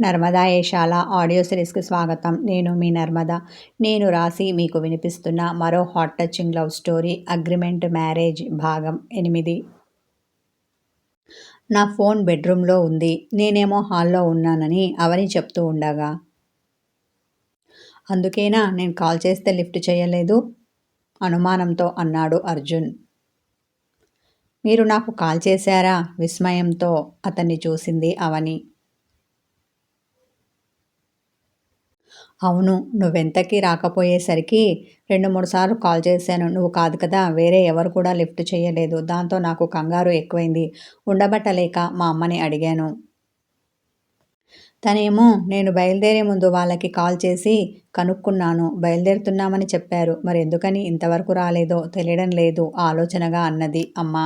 Narmada Eshala audio సిరీస్కి స్వాగతం. నేను మీ నర్మద. నేను రాసి మీకు వినిపిస్తున్న మరో heart touching love story agreement marriage భాగం ఎనిమిది. నా ఫోన్ బెడ్రూమ్లో ఉంది. నేనేమో హాల్లో ఉన్నానని అవని చెప్తూ ఉండగా అందుకేనా నేను కాల్ చేస్తే లిఫ్ట్ చేయలేదు? అనుమానంతో అన్నాడు అర్జున్. మీరు నాకు కాల్ చేశారా? విస్మయంతో అతన్ని చూసింది అవని. అవును నువ్వెంతకీ రాకపోయేసరికి రెండు మూడు సార్లు కాల్ చేశాను. నువ్వు కాదు కదా వేరే ఎవరు కూడా లిఫ్ట్ చేయలేదు. దాంతో నాకు కంగారు ఎక్కువైంది. ఉండబట్టలేక మా అమ్మని అడిగాను. తనేమో నేను బయలుదేరే ముందు వాళ్ళకి కాల్ చేసి కనుక్కున్నాను. బయలుదేరుతున్నామని చెప్పారు. మరి ఎందుకని ఇంతవరకు రాలేదో తెలియడం లేదు ఆలోచనగా అన్నది అమ్మ.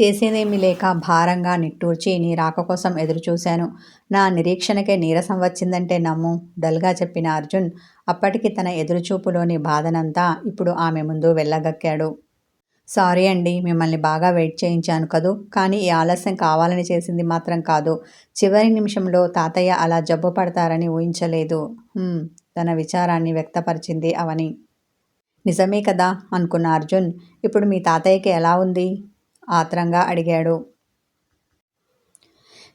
చేసేదేమీ లేక భారంగా నిట్టూర్చి నీ రాక కోసం ఎదురుచూశాను. నా నిరీక్షణకే నీరసం వచ్చిందంటే నమ్ము డల్గా చెప్పిన అర్జున్. అప్పటికి తన ఎదురుచూపులోని బాధనంతా ఇప్పుడు ఆమె ముందు వెళ్ళగక్కాడు. సారీ అండి మిమ్మల్ని బాగా వెయిట్ చేయించాను కదూ? కానీ ఈ ఆలస్యం కావాలని చేసింది మాత్రం కాదు. చివరి నిమిషంలో తాతయ్య అలా జబ్బు పడతారని ఊహించలేదు. తన విచారాన్ని వ్యక్తపరిచింది అవని. నిజమే కదా అనుకున్న అర్జున్. ఇప్పుడు మీ తాతయ్యకి ఎలా ఉంది? ఆత్రంగా అడిగాడు.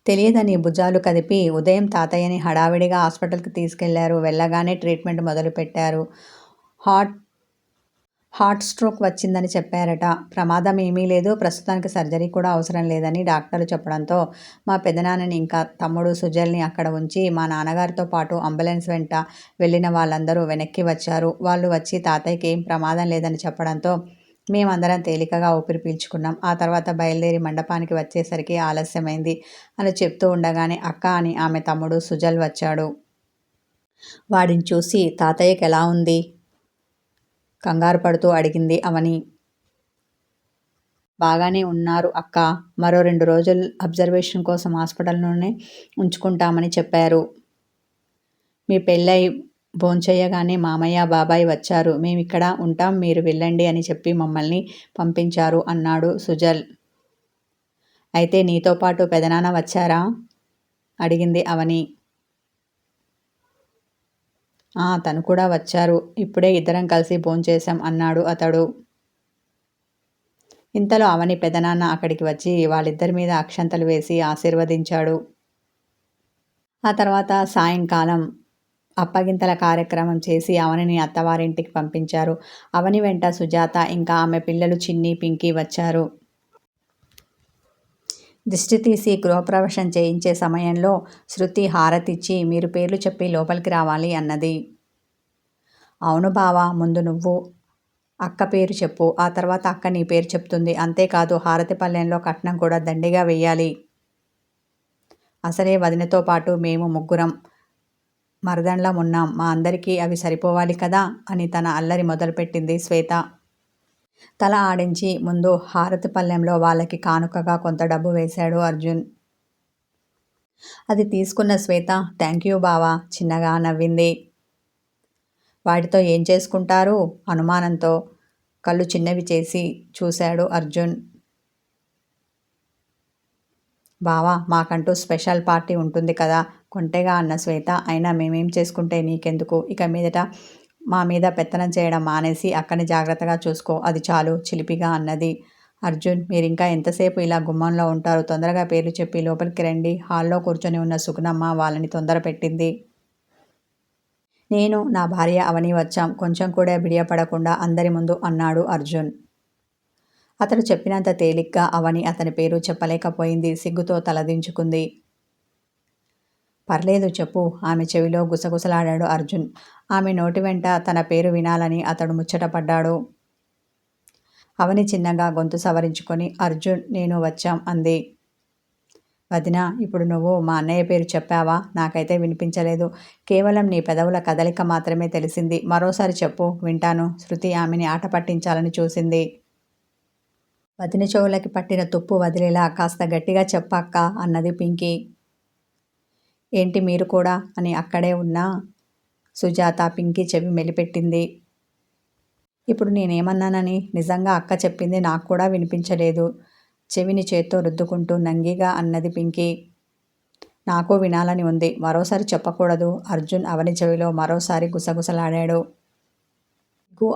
తెలియదని భుజాలు కదిపి ఉదయం తాతయ్యని హడావిడిగా హాస్పిటల్కి తీసుకెళ్ళారు. వెళ్ళగానే ట్రీట్మెంట్ మొదలుపెట్టారు. హార్ట్ హార్ట్ స్ట్రోక్ వచ్చిందని చెప్పారట. ప్రమాదం ఏమీ లేదు. ప్రస్తుతానికి సర్జరీ కూడా అవసరం లేదని డాక్టర్లు చెప్పడంతో మా పెదనాన్నని ఇంకా తమ్ముడు సుజల్ని అక్కడ ఉంచి మా నాన్నగారితో పాటు అంబులెన్స్ వెంట వెళ్ళిన వాళ్ళందరూ వెనక్కి వచ్చారు. వాళ్ళు వచ్చి తాతయ్యకి ఏం ప్రమాదం లేదని చెప్పడంతో మేమందరం తేలికగా ఊపిరి పీల్చుకున్నాం. ఆ తర్వాత బయలుదేరి మండపానికి వచ్చేసరికి ఆలస్యమైంది అని చెప్తూ ఉండగానే అక్క అని ఆమె తమ్ముడు సుజల్ వచ్చాడు. వాడిని చూసి తాతయ్యకి ఎలా ఉంది? కంగారు పడుతూ అడిగింది అవని. బాగానే ఉన్నారు అక్క. మరో రెండు రోజులు అబ్జర్వేషన్ కోసం హాస్పిటల్లోనే ఉంచుకుంటామని చెప్పారు. మీ పెళ్ళై భోంచేయగానే మామయ్య బాబాయ్ వచ్చారు. మేమిక్కడ ఉంటాం మీరు వెళ్ళండి అని చెప్పి మమ్మల్ని పంపించారు అన్నాడు సుజల్. అయితే నీతో పాటు పెదనాన్న వచ్చారా? అడిగింది అవని. తను కూడా వచ్చారు. ఇప్పుడే ఇద్దరం కలిసి భోంచేశాం అన్నాడు అతడు. ఇంతలో అవని పెదనాన్న అక్కడికి వచ్చి వాళ్ళిద్దరి మీద అక్షంతలు వేసి ఆశీర్వదించాడు. ఆ తర్వాత సాయంకాలం అప్పగింతల కార్యక్రమం చేసి అవనిని అత్తవారింటికి పంపించారు. అవని వెంట సుజాత ఇంకా ఆమె పిల్లలు చిన్ని పింకీ వచ్చారు. దిష్టి తీసి గృహప్రవేశం చేయించే సమయంలో శృతి హారతిచ్చి మీరు పేర్లు చెప్పి లోపలికి రావాలి అన్నది. అవును బావా ముందు నువ్వు అక్క పేరు చెప్పు ఆ తర్వాత అక్క నీ పేరు చెప్తుంది. అంతేకాదు హారతి పల్లెంలో కట్నం కూడా దండిగా వెయ్యాలి అసలే వదినతో పాటు మేము ముగ్గురం మరదండ్లం ఉన్నాం. మా అందరికీ అవి సరిపోవాలి కదా? అని తన అల్లరి మొదలుపెట్టింది శ్వేత. తల ఆడించి ముందు హారతి పల్లెంలో వాళ్ళకి కానుకగా కొంత డబ్బు వేశాడు అర్జున్. అది తీసుకున్న శ్వేత థ్యాంక్ యూ బావా చిన్నగా నవ్వింది. వాటితో ఏం చేసుకుంటారు? అనుమానంతో కళ్ళు చిన్నవి చేసి చూశాడు అర్జున్. బావా మాకంటూ స్పెషల్ పార్టీ ఉంటుంది కదా కొంటెగా అన్న శ్వేత అయినా మేమేం చేసుకుంటే నీకెందుకు? ఇక మీదట మా మీద పెత్తనం చేయడం మానేసి అక్కని జాగ్రత్తగా చూసుకో అది చాలు చిలిపిగా అన్నది. అర్జున్ మీరు ఇంకా ఎంతసేపు ఇలా గుమ్మంలో ఉంటారు? తొందరగా పేర్లు చెప్పి లోపలికి రండి. హాల్లో కూర్చొని ఉన్న సుగుణమ్మ వాళ్ళని తొందర పెట్టింది. నేను నా భార్య అవని వచ్చాం. కొంచెం కూడా బిడియపడకుండా అందరి ముందు అన్నాడు అర్జున్. అతడు చెప్పినంత తేలిగ్గా అవని అతని పేరు చెప్పలేకపోయింది. సిగ్గుతో తలదించుకుంది. పర్లేదు చెప్పు. ఆమె చెవిలో గుసగుసలాడాడు అర్జున్. ఆమె నోటి వెంట తన పేరు వినాలని అతడు ముచ్చటపడ్డాడు అవని చిన్నగా గొంతు సవరించుకొని అర్జున్ నేను వచ్చాం అంది. వదిన ఇప్పుడు నువ్వు మా అన్నయ్య పేరు చెప్పావా? నాకైతే వినిపించలేదు. కేవలం నీ పెదవుల కదలిక మాత్రమే తెలిసింది. మరోసారి చెప్పు వింటాను. శృతి ఆమెని ఆట పట్టించాలని చూసింది. వదిన చెవులకి పట్టిన తుప్పు వదిలేలా కాస్త గట్టిగా చెప్పాక్క అన్నది పింకీ. ఏంటి మీరు కూడా అని అక్కడే ఉన్న సుజాత పింకీ చెవి మెలిపెట్టింది. ఇప్పుడు నేనేమన్నానని నిజంగా అక్క చెప్పింది నాకు కూడా వినిపించలేదు. చెవిని చేత్తో రుద్దుకుంటూ నంగిగా అన్నది పింకీ. నాకు వినాలని ఉంది. మరోసారి చెప్పకూడదు. అర్జున్ అవని చెవిలో మరోసారి గుసగుసలాడాడు.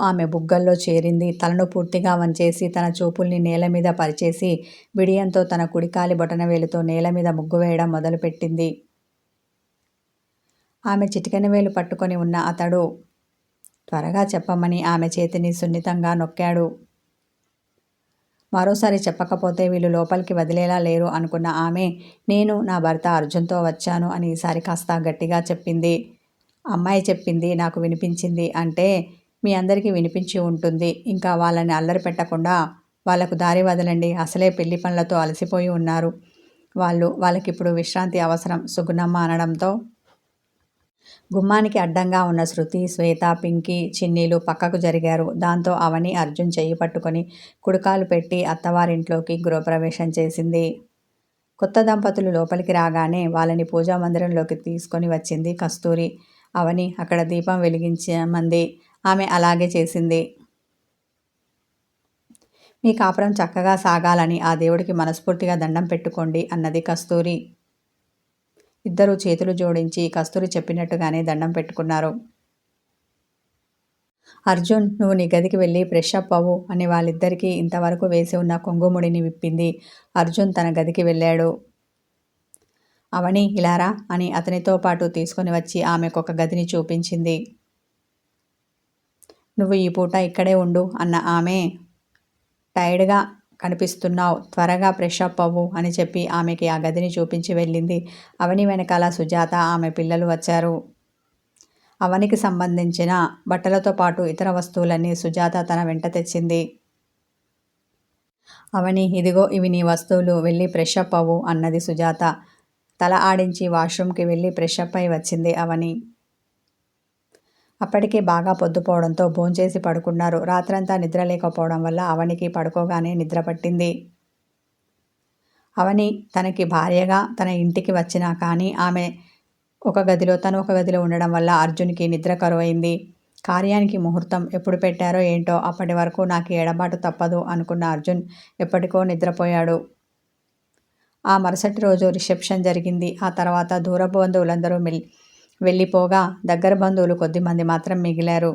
ఆమె బుగ్గల్లో చేరింది. తలను పూర్తిగా వంచేసి తన చూపుల్ని నేల మీద పరిచేసి బిడియంతో తన కుడికాలి బొటనవేలుతో నేల మీద ముగ్గు వేయడం మొదలుపెట్టింది. ఆమె చిటికెన వేలు పట్టుకొని ఉన్న అతడు త్వరగా చెప్పమని ఆమె చేతిని సున్నితంగా నొక్కాడు. మరోసారి చెప్పకపోతే వీళ్ళు లోపలికి వదిలేలా లేరు అనుకున్న ఆమె నేను నా భర్త అర్జున్తో వచ్చాను అని ఈసారి కాస్త గట్టిగా చెప్పింది. అమ్మాయి చెప్పింది నాకు వినిపించింది అంటే మీ అందరికీ వినిపించి ఉంటుంది. ఇంకా వాళ్ళని అల్లరి పెట్టకుండా వాళ్ళకు దారి వదలండి. అసలే పెళ్ళి పనులతో అలసిపోయి ఉన్నారు. వాళ్ళు వాళ్ళకిప్పుడు విశ్రాంతి అవసరం సుగుణమ్మ అనడంతో గుమ్మానికి అడ్డంగా ఉన్న శృతి శ్వేత పింకీ చిన్నీలు పక్కకు జరిగారు. దాంతో అవని అర్జున్ చెయ్యి పట్టుకొని కుడికాలు పెట్టి అత్తవారింట్లోకి గృహప్రవేశం చేసింది. కొత్త దంపతులు లోపలికి రాగానే వాళ్ళని పూజా మందిరంలోకి తీసుకొని వచ్చింది కస్తూరి. అవని అక్కడ దీపం వెలిగించమంది ఆమె అలాగే చేసింది. మీ కాపురం చక్కగా సాగాలని ఆ దేవుడికి మనస్ఫూర్తిగా దండం పెట్టుకోండి అన్నది కస్తూరి. ఇద్దరు చేతులు జోడించి కస్తూరి చెప్పినట్టుగానే దండం పెట్టుకున్నారు. అర్జున్ నువ్వు నీ గదికి వెళ్ళి ఫ్రెష్ అప్ అవ్వు అని వాళ్ళిద్దరికీ ఇంతవరకు వేసి ఉన్న కొంగుముడిని విప్పింది. అర్జున్ తన గదికి వెళ్ళాడు. అవని ఇలారా అని అతనితో పాటు తీసుకొని వచ్చి ఆమెకొక గదిని చూపించింది. నువ్వు ఈ పూట ఇక్కడే ఉండు అన్న ఆమె టైర్డ్గా కనిపిస్తున్నావు. త్వరగా ఫ్రెష్ అప్ అవ్వు అని చెప్పి ఆమెకి ఆ గదిని చూపించి వెళ్ళింది. అవని వెనకాల సుజాత ఆమె పిల్లలు వచ్చారు. అవనికి సంబంధించిన బట్టలతో పాటు ఇతర వస్తువులన్నీ సుజాత తన వెంట తెచ్చింది. అవని ఇదిగో ఇవి నీ వస్తువులు వెళ్ళి ఫ్రెష్ అప్ అవ్వు అన్నది సుజాత. తల ఆడించి వాష్రూమ్కి వెళ్ళి ఫ్రెష్ అప్ అయి వచ్చింది అవని. అప్పటికే బాగా పొద్దుపోవడంతో భోంచేసి పడుకున్నారు. రాత్రంతా నిద్ర లేకపోవడం వల్ల అవనికి పడుకోగానే నిద్ర పట్టింది. అవని తనకి భార్యగా తన ఇంటికి వచ్చినా కానీ ఆమె ఒక గదిలో తను ఒక గదిలో ఉండడం వల్ల అర్జున్కి నిద్ర కరువైంది. కార్యానికి ముహూర్తం ఎప్పుడు పెట్టారో ఏంటో అప్పటి వరకు నాకు ఎడబాటు తప్పదు అనుకున్న అర్జున్ ఎప్పటికో నిద్రపోయాడు. ఆ మరుసటి రోజు రిసెప్షన్ జరిగింది. ఆ తర్వాత దూరపు బంధువులందరూ మిల్ వెళ్ళిపోగా దగ్గర బంధువులు కొద్దిమంది మాత్రం మిగిలారు.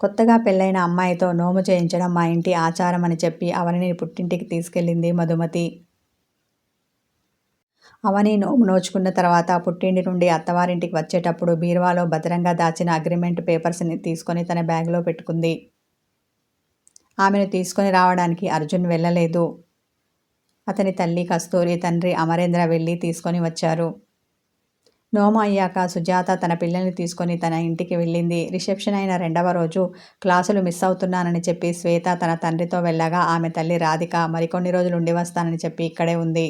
కొత్తగా పెళ్ళైన అమ్మాయితో నోము చేయించడం మా ఇంటి ఆచారం అని చెప్పి అవనిని పుట్టింటికి తీసుకెళ్ళింది మధుమతి. అవని నోము నోచుకున్న తర్వాత పుట్టింటి నుండి అత్తవారింటికి వచ్చేటప్పుడు బీరువాలో భద్రంగా దాచిన అగ్రిమెంట్ పేపర్స్ని తీసుకొని తన బ్యాగ్లో పెట్టుకుంది. ఆమెను తీసుకొని రావడానికి అర్జున్ వెళ్ళలేదు. అతని తల్లి కస్తూరి తండ్రి అమరేంద్ర వెళ్ళి తీసుకొని వచ్చారు. నోమ అయ్యాక సుజాత తన పిల్లల్ని తీసుకొని తన ఇంటికి వెళ్ళింది. రిసెప్షన్ అయిన రెండవ రోజు క్లాసులు మిస్ అవుతున్నానని చెప్పి శ్వేత తన తండ్రితో వెళ్ళగా ఆమె తల్లి రాధిక మరికొన్ని రోజులు ఉండి వస్తానని చెప్పి ఇక్కడే ఉంది.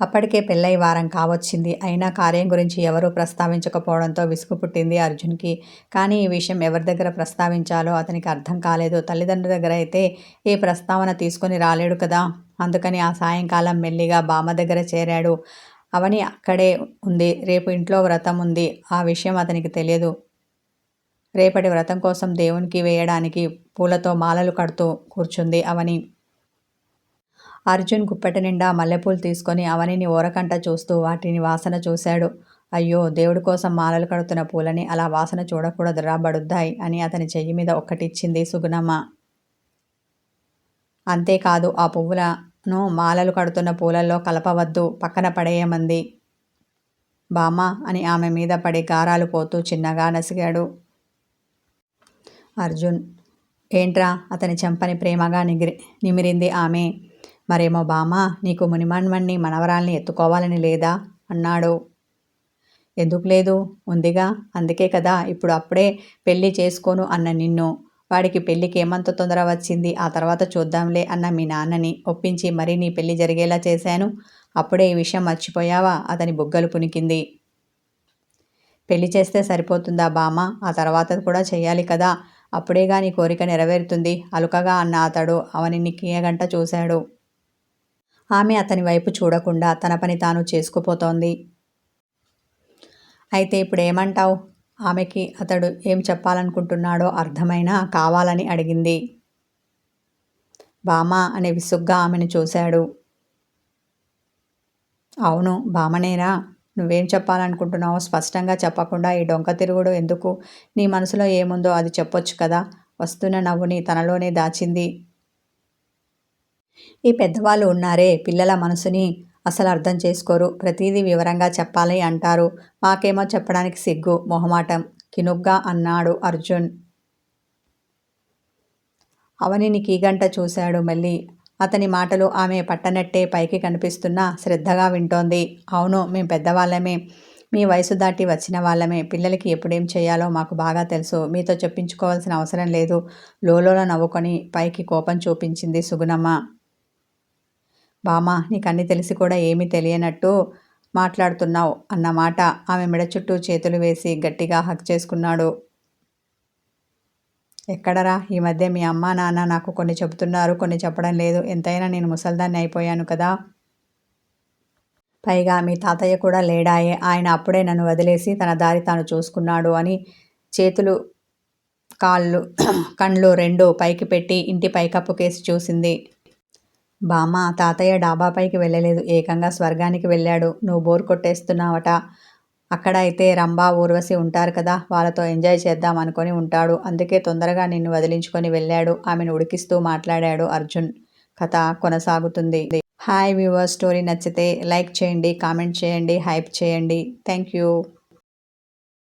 అప్పటికే పెళ్ళై వారం కావచ్చింది. అయినా కార్యం గురించి ఎవరూ ప్రస్తావించకపోవడంతో విసుగు పుట్టింది అర్జున్కి. కానీ ఈ విషయం ఎవరి దగ్గర ప్రస్తావించాలో అతనికి అర్థం కాలేదు. తల్లిదండ్రుల దగ్గర అయితే ఏ ప్రస్తావన తీసుకొని రాలేడు కదా. అందుకని ఆ సాయంకాలం మెల్లిగా బామ్మ దగ్గర చేరాడు. అవని అక్కడే ఉంది. రేపు ఇంట్లో వ్రతం ఉంది. ఆ విషయం అతనికి తెలియదు. రేపటి వ్రతం కోసం దేవునికి వేయడానికి పూలతో మాలలు కడుతూ కూర్చుంది అవని. అర్జున్ గుప్పెట నిండా మల్లెపూలు తీసుకొని అవనిని ఓరకంట చూస్తూ వాటిని వాసన చూశాడు. అయ్యో దేవుడి కోసం మాలలు కడుతున్న పూలని అలా వాసన చూడకూడదు రాబడుద్దాయి అని అతని చెయ్యి మీద ఒక్కటిచ్చింది సుగుణమ్మ. అంతేకాదు ఆ పువ్వుల ను మాలలు కడుతున్న పూలల్లో కలపవద్దు పక్కన పడేయమంది. బామ్మ అని ఆమె మీద పడి గారాలు పోతూ చిన్నగా నసిగాడు. అర్జున్ ఏంట్రా అతని చెంపని ప్రేమగా నిగిరి నిమిరింది ఆమె. మరేమో బామ్మ నీకు మునిమన్మణ్ణి మనవరాల్ని ఎత్తుకోవాలని లేదా? అన్నాడు. ఎందుకు లేదు? ఉందిగా అందుకే కదా ఇప్పుడు అప్పుడే పెళ్ళి చేసుకోను అన్న నిన్ను. వాడికి పెళ్ళికి ఏమంత తొందర వచ్చింది? ఆ తర్వాత చూద్దాంలే అన్న మీ నాన్నని ఒప్పించి మరీ నీ పెళ్ళి జరిగేలా చేశాను. అప్పుడే ఈ విషయం మర్చిపోయావా? అతని బుగ్గలు పునికింది పెళ్ళి చేస్తే సరిపోతుందా బామ్మ? ఆ తర్వాత కూడా చెయ్యాలి కదా. అప్పుడేగా నీ కోరిక నెరవేరుతుంది? అలుకగా అన్న అతడు అవని గంట చూశాడు. ఆమె అతని వైపు చూడకుండా తన పని తాను చేసుకుపోతోంది. అయితే ఇప్పుడు ఏమంటావు ఆమెకి అతడు ఏం చెప్పాలనుకుంటున్నాడో అర్థమైనా కావాలని అడిగింది. బామా అనే విసుగ్గా ఆమెను చూశాడు. అవును బామనేరా నువ్వేం చెప్పాలనుకుంటున్నావో స్పష్టంగా చెప్పకుండా ఈ డొంక తిరుగుడు ఎందుకు? నీ మనసులో ఏముందో అది చెప్పొచ్చు కదా. వస్తున్న నవ్వుని తనలోనే దాచింది. ఈ పెద్దవాళ్ళు ఉన్నారే పిల్లల మనసుని అసలు అర్థం చేసుకోరు. ప్రతిదీ వివరంగా చెప్పాలి అంటారు. మాకేమో చెప్పడానికి సిగ్గు. మొహమాటం. కినుగ్గా అన్నాడు అర్జున్. అవనిని కీగంట చూశాడు మళ్ళీ. అతని మాటలు ఆమె పట్టనట్టే పైకి కనిపిస్తున్నా శ్రద్ధగా వింటోంది. అవును మేము పెద్దవాళ్ళమే. మీ వయసు దాటి వచ్చిన వాళ్ళమే. పిల్లలకి ఎప్పుడేం చేయాలో మాకు బాగా తెలుసు. మీతో చెప్పించుకోవాల్సిన అవసరం లేదు. లోలోన నవ్వుకొని పైకి కోపం చూపించింది సుగుణమ్మ. బామా నీకన్నీ తెలిసి కూడా ఏమీ తెలియనట్టు మాట్లాడుతున్నావు అన్నమాట ఆమె మెడ చుట్టూ చేతులు వేసి గట్టిగా హక్ చేసుకున్నాడు. ఎక్కడరా? ఈ మధ్య మీ అమ్మ నాన్న నాకు కొన్ని చెబుతున్నారు కొన్ని చెప్పడం లేదు. ఎంతైనా నేను ముసల్దాన్ని అయిపోయాను కదా? పైగా మీ తాతయ్య కూడా లేడాయే. ఆయన అప్పుడే నన్ను వదిలేసి తన దారి తాను చూసుకున్నాడు అని చేతులు కాళ్ళు కండ్లు రెండు పైకి పెట్టి ఇంటి పైకప్పు కేసి చూసింది. బామ్మ తాతయ్య డాబాపైకి వెళ్ళలేదు. ఏకంగా స్వర్గానికి వెళ్ళాడు. నువ్వు బోర్ కొట్టేస్తున్నావట. అక్కడ అయితే రంభా ఊర్వశి ఉంటారు కదా. వాళ్ళతో ఎంజాయ్ చేద్దాం అనుకొని ఉంటాడు. అందుకే తొందరగా నిన్ను వదిలించుకొని వెళ్ళాడు. ఆమెను ఉడికిస్తూ మాట్లాడాడు అర్జున్. కథ కొనసాగుతుంది. హాయ్ వ్యూవర్ స్టోరీ నచ్చితే లైక్ చేయండి కామెంట్ చేయండి హైప్ చేయండి. Thank you.